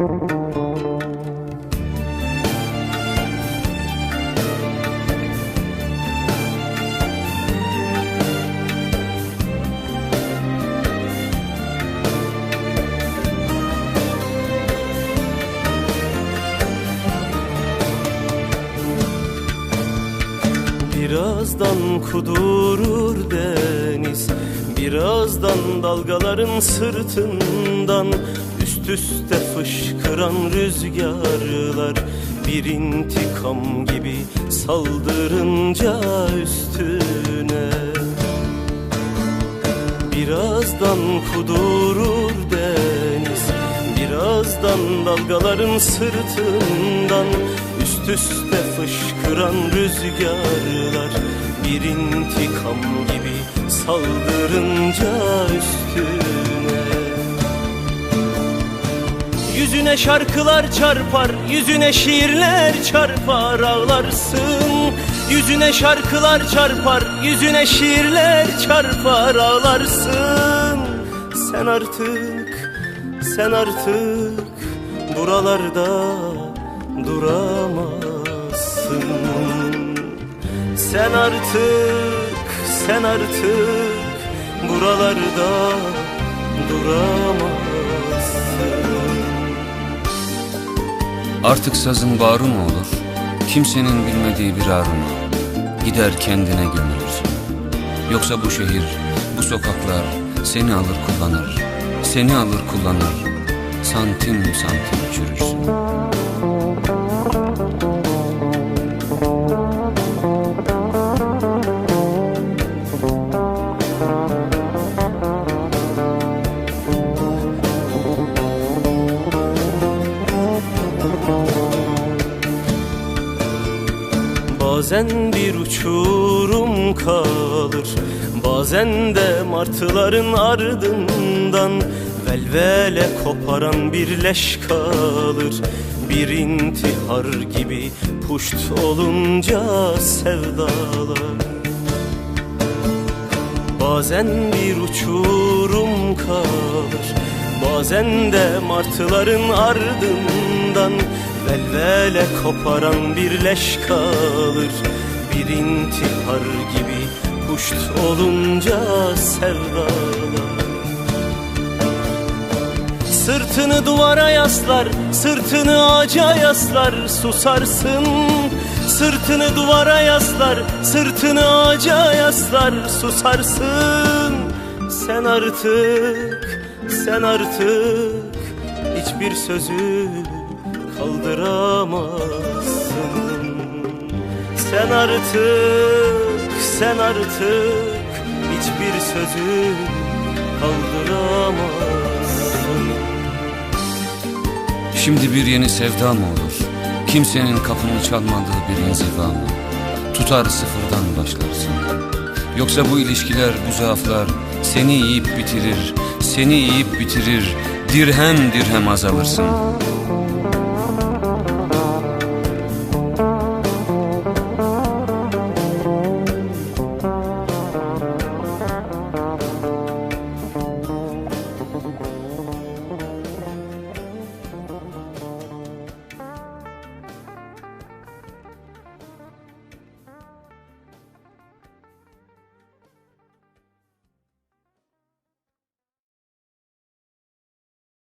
Birazdan kudurur deniz Birazdan dalgaların sırtından üste fışkıran rüzgarlar Bir intikam gibi saldırınca üstüne. Birazdan kudurur deniz Birazdan dalgaların sırtından Üst üste fışkıran rüzgarlar Bir intikam gibi saldırınca üstüne Yüzüne şarkılar çarpar, yüzüne şiirler çarpar ağlarsın. Yüzüne şarkılar çarpar, yüzüne şiirler çarpar ağlarsın. Sen artık, sen artık buralarda duramazsın. Sen artık, sen artık buralarda duramazsın Artık sazın bağrı mı olur? Kimsenin bilmediği bir aruna Gider kendine gömülürsün Yoksa bu şehir, bu sokaklar Seni alır kullanır. Seni alır kullanır. Santim santim çürürsün Bazen bir uçurum kalır Bazen de martıların ardından Velvele koparan bir leş kalır. Bir intihar gibi puşt olunca sevdalar. Bazen bir uçurum kalır Bazen de martıların ardından Velvele koparan bir leş kalır. Bir intihar gibi puşt olunca sevdalar. Sırtını duvara yaslar, sırtını ağaca yaslar susarsın. Sırtını duvara yaslar, sırtını ağaca yaslar susarsın. Sen artık, sen artık hiçbir sözü kaldıramazsın. Sen artık, sen artık hiçbir sözü kaldıramazsın. Şimdi bir yeni sevda mı olur? Kimsenin kapını çalmadığı bir inziva mı? Tutar sıfırdan başlarsın. Yoksa bu ilişkiler, bu zaaflar Seni yiyip bitirir, seni yiyip bitirir. Dirhem dirhem azalırsın